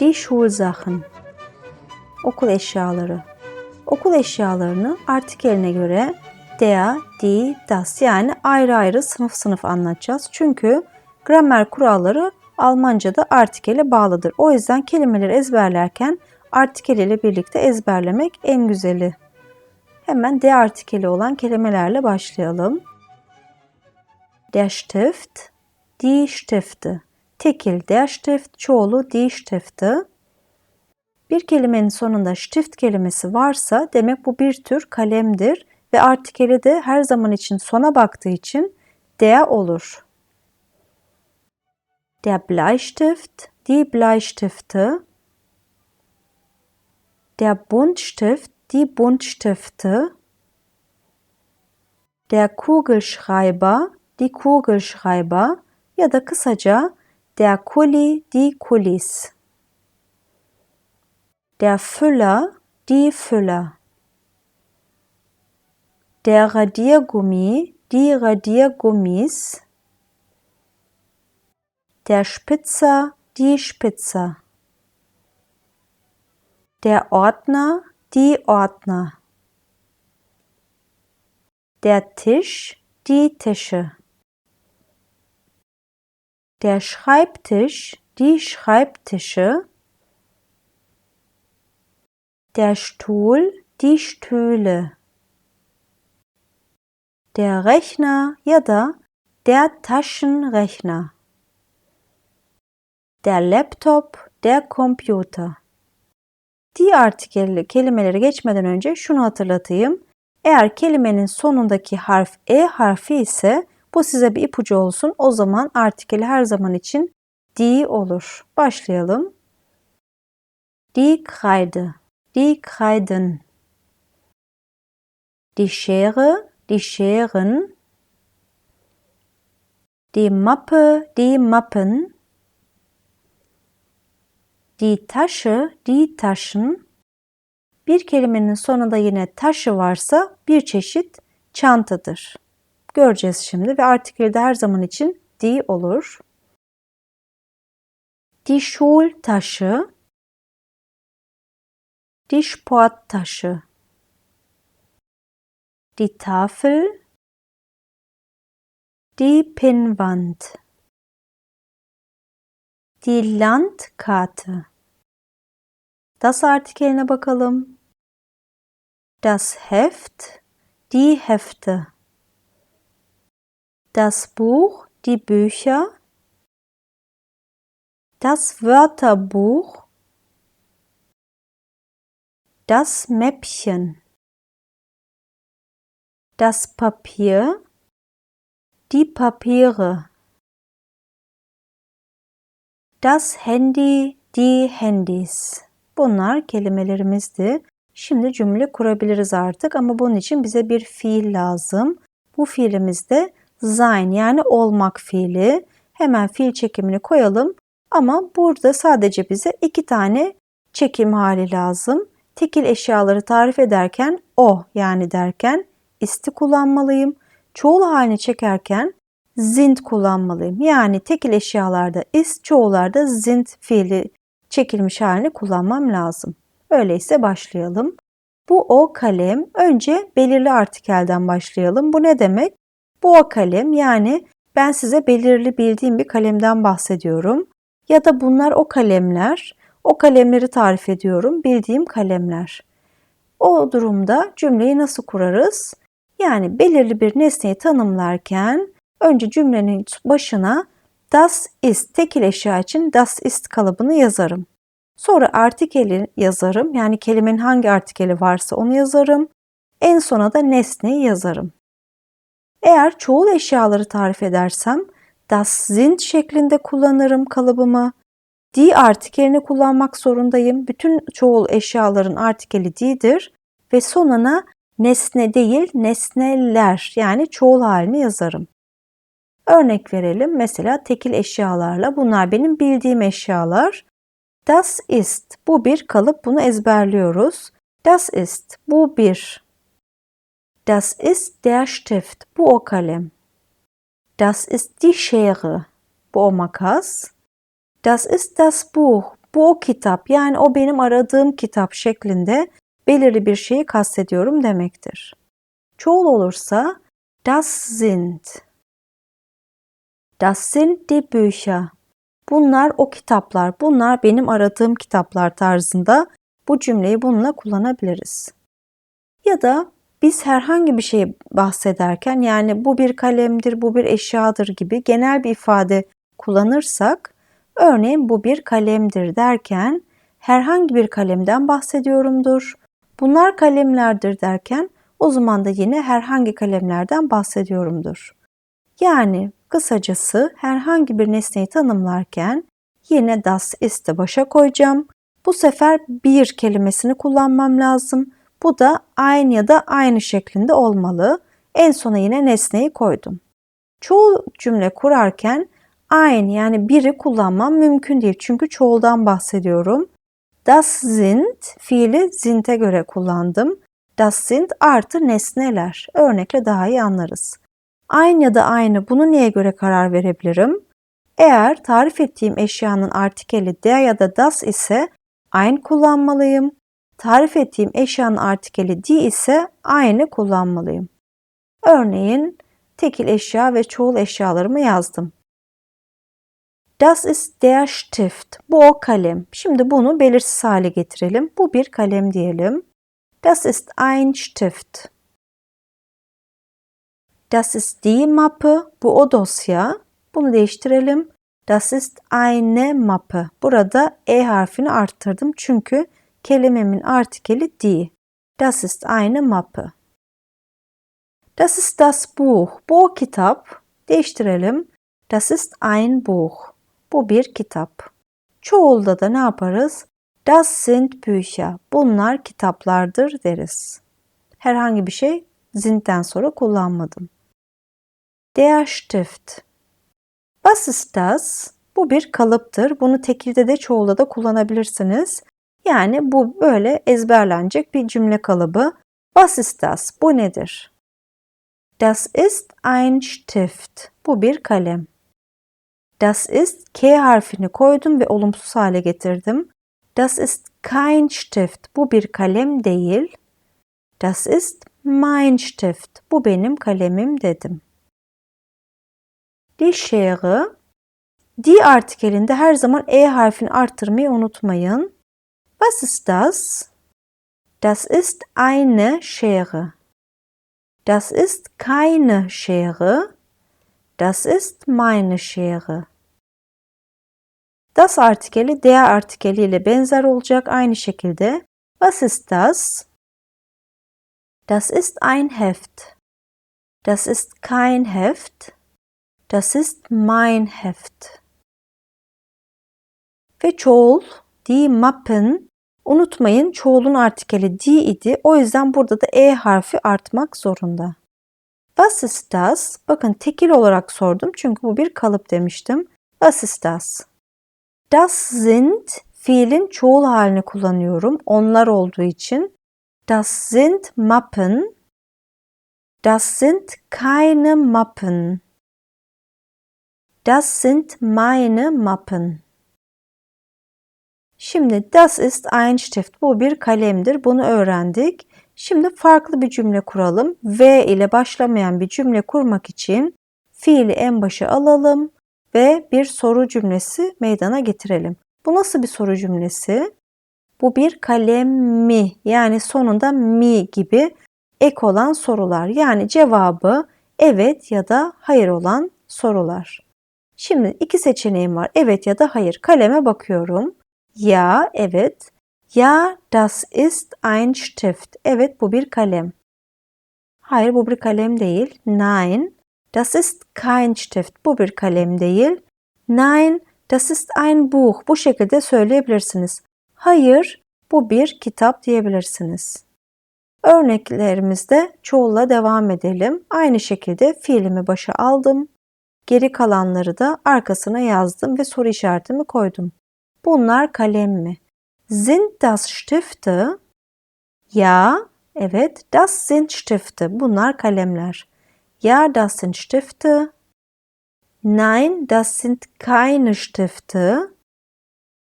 Die Schulsachen. Okul eşyaları. Okul eşyalarını artikeline göre der, die, das yani ayrı ayrı sınıf sınıf anlatacağız. Çünkü gramer kuralları Almanca'da artikele bağlıdır. O yüzden kelimeleri ezberlerken artikel ile birlikte ezberlemek en güzeli. Hemen de artikeli olan kelimelerle başlayalım. Der Stift, die Stifte. Tekil der Stift, çoğulu die Stifte. Bir kelimenin sonunda Stift kelimesi varsa demek bu bir tür kalemdir ve artikeli de her zaman için sona baktığı için der olur. Der Bleistift, die Bleistifte. Der Buntstift, die Buntstifte. Der Kugelschreiber, die Kugelschreiber ya da kısaca der Kuli, die Kulis. Der Füller, die Füller. Der Radiergummi, die Radiergummis. Der Spitzer, die Spitzer. Der Ordner, die Ordner. Der Tisch, die Tische. Der Schreibtisch, die Schreibtische. Der Stuhl, die Stühle. Der Rechner ya da der Taschenrechner. Der Laptop, der Computer. Die artikelli kelimeleri geçmeden önce şunu hatırlatayım. Eğer kelimenin sonundaki harf E harfi ise bu size bir ipucu olsun. O zaman artikeli her zaman için die olur. Başlayalım. Die Kreide, die Kreiden. Die Schere, die Scheren. Die Mappe, die Mappen. Die Tasche, die Taschen. Bir kelimenin sonunda yine taşı varsa bir çeşit çantadır. Göreceğiz şimdi ve artikelde her zaman için die olur. Die Schultasche, die Sporttasche, die Tafel, die Pinnwand, die Landkarte. Das artikeline bakalım. Das Heft, die Hefte. Das Buch, die Bücher. Das Wörterbuch. Das Mäppchen. Das Papier. Die Papiere. Das Handy, die Handys. Bunlar kelimelerimizdi. Şimdi cümle kurabiliriz artık ama bunun için bize bir fiil lazım. Bu fiilimiz de sein yani olmak fiili. Hemen fiil çekimini koyalım. Ama burada sadece bize iki tane çekim hali lazım. Tekil eşyaları tarif ederken o yani derken isti kullanmalıyım. Çoğul halini çekerken sind kullanmalıyım. Yani tekil eşyalarda ist, çoğullarda sind fiili çekilmiş halini kullanmam lazım. Öyleyse başlayalım. Bu o kalem. Önce belirli artikelden başlayalım. Bu ne demek? Bu o kalem yani ben size belirli bildiğim bir kalemden bahsediyorum. Ya da bunlar o kalemler. O kalemleri tarif ediyorum. Bildiğim kalemler. O durumda cümleyi nasıl kurarız? Yani belirli bir nesneyi tanımlarken önce cümlenin başına das ist tekil eşya için das ist kalıbını yazarım. Sonra artikeli yazarım. Yani kelimenin hangi artikeli varsa onu yazarım. En sona da nesneyi yazarım. Eğer çoğul eşyaları tarif edersem das sind şeklinde kullanırım kalıbımı. Die artikelini kullanmak zorundayım. Bütün çoğul eşyaların artikeli die'dir ve sonuna nesne değil nesneler yani çoğul halini yazarım. Örnek verelim. Mesela tekil eşyalarla. Bunlar benim bildiğim eşyalar. Das ist. Bu bir kalıp. Bunu ezberliyoruz. Das ist. Bu bir. Das ist der Stift. Bu o kalem. Das ist die Schere. Bu o makas. Das ist das Buch. Bu o kitap yani o benim aradığım kitap şeklinde belirli bir şeyi kastediyorum demektir. Çoğul olursa das sind. Das sind die Bücher. Bunlar o kitaplar. Bunlar benim aradığım kitaplar tarzında bu cümleyi bununla kullanabiliriz. Ya da biz herhangi bir şey bahsederken yani bu bir kalemdir, bu bir eşyadır gibi genel bir ifade kullanırsak örneğin bu bir kalemdir derken herhangi bir kalemden bahsediyorumdur. Bunlar kalemlerdir derken o zaman da yine herhangi kalemlerden bahsediyorumdur. Yani kısacası herhangi bir nesneyi tanımlarken yine das ist'i başa koyacağım. Bu sefer bir kelimesini kullanmam lazım. Bu da aynı ya da aynı şeklinde olmalı. En sona yine nesneyi koydum. Çoğul cümle kurarken aynı yani biri kullanmam mümkün değil. Çünkü çoğuldan bahsediyorum. Das sind fiili sind'e göre kullandım. Das sind artı nesneler. Örnekle daha iyi anlarız. Aynı ya da aynı bunu neye göre karar verebilirim? Eğer tarif ettiğim eşyanın artikeli der ya da das ise aynı kullanmalıyım. Tarif ettiğim eşyanın artikeli die ise aynı kullanmalıyım. Örneğin tekil eşya ve çoğul eşyalarımı yazdım. Das ist der Stift. Bu o kalem. Şimdi bunu belirsiz hale getirelim. Bu bir kalem diyelim. Das ist ein Stift. Das ist die Mappe. Bu o dosya. Bunu değiştirelim. Das ist eine Mappe. Burada e harfini arttırdım çünkü kelimemin artikeli die. Das ist eine Mappe. Das ist das Buch. Bu kitap. Değiştirelim. Das ist ein Buch. Bu bir kitap. Çoğulda da ne yaparız? Das sind Bücher. Bunlar kitaplardır deriz. Herhangi bir şey sind'den sonra kullanmadım. Der Stift. Was ist das? Bu bir kalıptır. Bunu tekilde de çoğulda da kullanabilirsiniz. Yani bu böyle ezberlenecek bir cümle kalıbı. Was ist das? Bu nedir? Das ist ein Stift. Bu bir kalem. Das ist K harfini koydum ve olumsuz hale getirdim. Das ist kein Stift. Bu bir kalem değil. Das ist mein Stift. Bu benim kalemim dedim. Die Schere. Die artikelinde her zaman E harfini arttırmayı unutmayın. Was ist das? Das ist eine Schere. Das ist keine Schere. Das ist meine Schere. Das artikeli der artikeli ile benzer olacak aynı şekilde. Was ist das? Das ist ein Heft. Das ist kein Heft. Das ist mein Heft. Ve çoğul, die Mappen. Unutmayın çoğulun artikeli die idi. O yüzden burada da e harfi artmak zorunda. Was ist das? Bakın tekil olarak sordum çünkü bu bir kalıp demiştim. Was ist das? Das sind fiilin çoğul halini kullanıyorum. Onlar olduğu için. Das sind Mappen. Das sind keine Mappen. Das sind meine Mappen. Şimdi das ist ein Stift. Bu bir kalemdir. Bunu öğrendik. Şimdi farklı bir cümle kuralım. V ile başlamayan bir cümle kurmak için fiili en başa alalım ve bir soru cümlesi meydana getirelim. Bu nasıl bir soru cümlesi? Bu bir kalem mi yani sonunda mi gibi ek olan sorular. Yani cevabı evet ya da hayır olan sorular. Şimdi iki seçeneğim var. Evet ya da hayır. Kaleme bakıyorum. Ya, evet. Ja, das ist ein Stift. Evet, bu bir kalem. Hayır, bu bir kalem değil. Nein, das ist kein Stift. Bu bir kalem değil. Nein, das ist ein Buch. Bu şekilde söyleyebilirsiniz. Hayır, bu bir kitap diyebilirsiniz. Örneklerimizde çoğulla devam edelim. Aynı şekilde fiilimi başa aldım. Geri kalanları da arkasına yazdım ve soru işaretimi koydum. Bunlar kalem mi? Sind das Stifte? Ja, evet, das sind Stifte. Bunlar kalemler. Ja, das sind Stifte. Nein, das sind keine Stifte.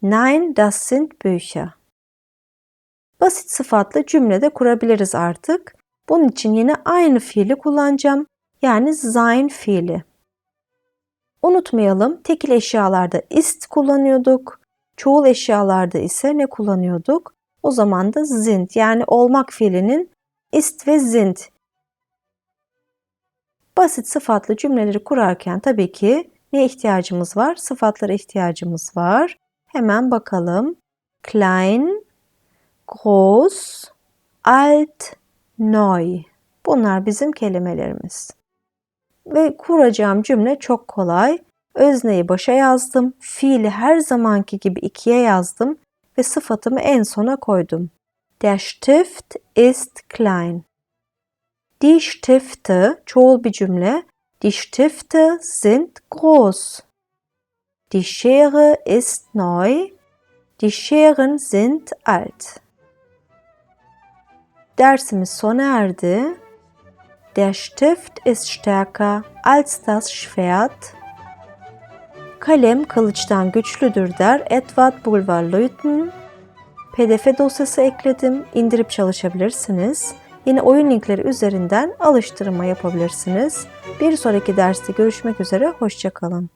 Nein, das sind Bücher. Basit sıfatlı cümlede kurabiliriz artık. Bunun için yine aynı fiili kullanacağım. Yani sein fiili. Unutmayalım tekil eşyalarda ist kullanıyorduk. Çoğul eşyalarda ise ne kullanıyorduk? O zaman da sind yani olmak fiilinin ist ve sind. Basit sıfatlı cümleleri kurarken tabii ki ne ihtiyacımız var? Sıfatlara ihtiyacımız var. Hemen bakalım. Klein, groß, alt, neu. Bunlar bizim kelimelerimiz. Ve kuracağım cümle çok kolay. Özneyi başa yazdım. Fiili her zamanki gibi ikiye yazdım ve sıfatımı en sona koydum. Der Stift ist klein. Die Stifte çoğul bir cümle. Die Stifte sind groß. Die Schere ist neu. Die Scheren sind alt. Dersimiz sona erdi. Der Stift ist stärker als das Schwert. Kalem kılıçtan güçlüdür der Edward Bulwer Lytton. PDF dosyası ekledim. İndirip çalışabilirsiniz. Yine oyun linkleri üzerinden alıştırma yapabilirsiniz. Bir sonraki derste görüşmek üzere. Hoşçakalın.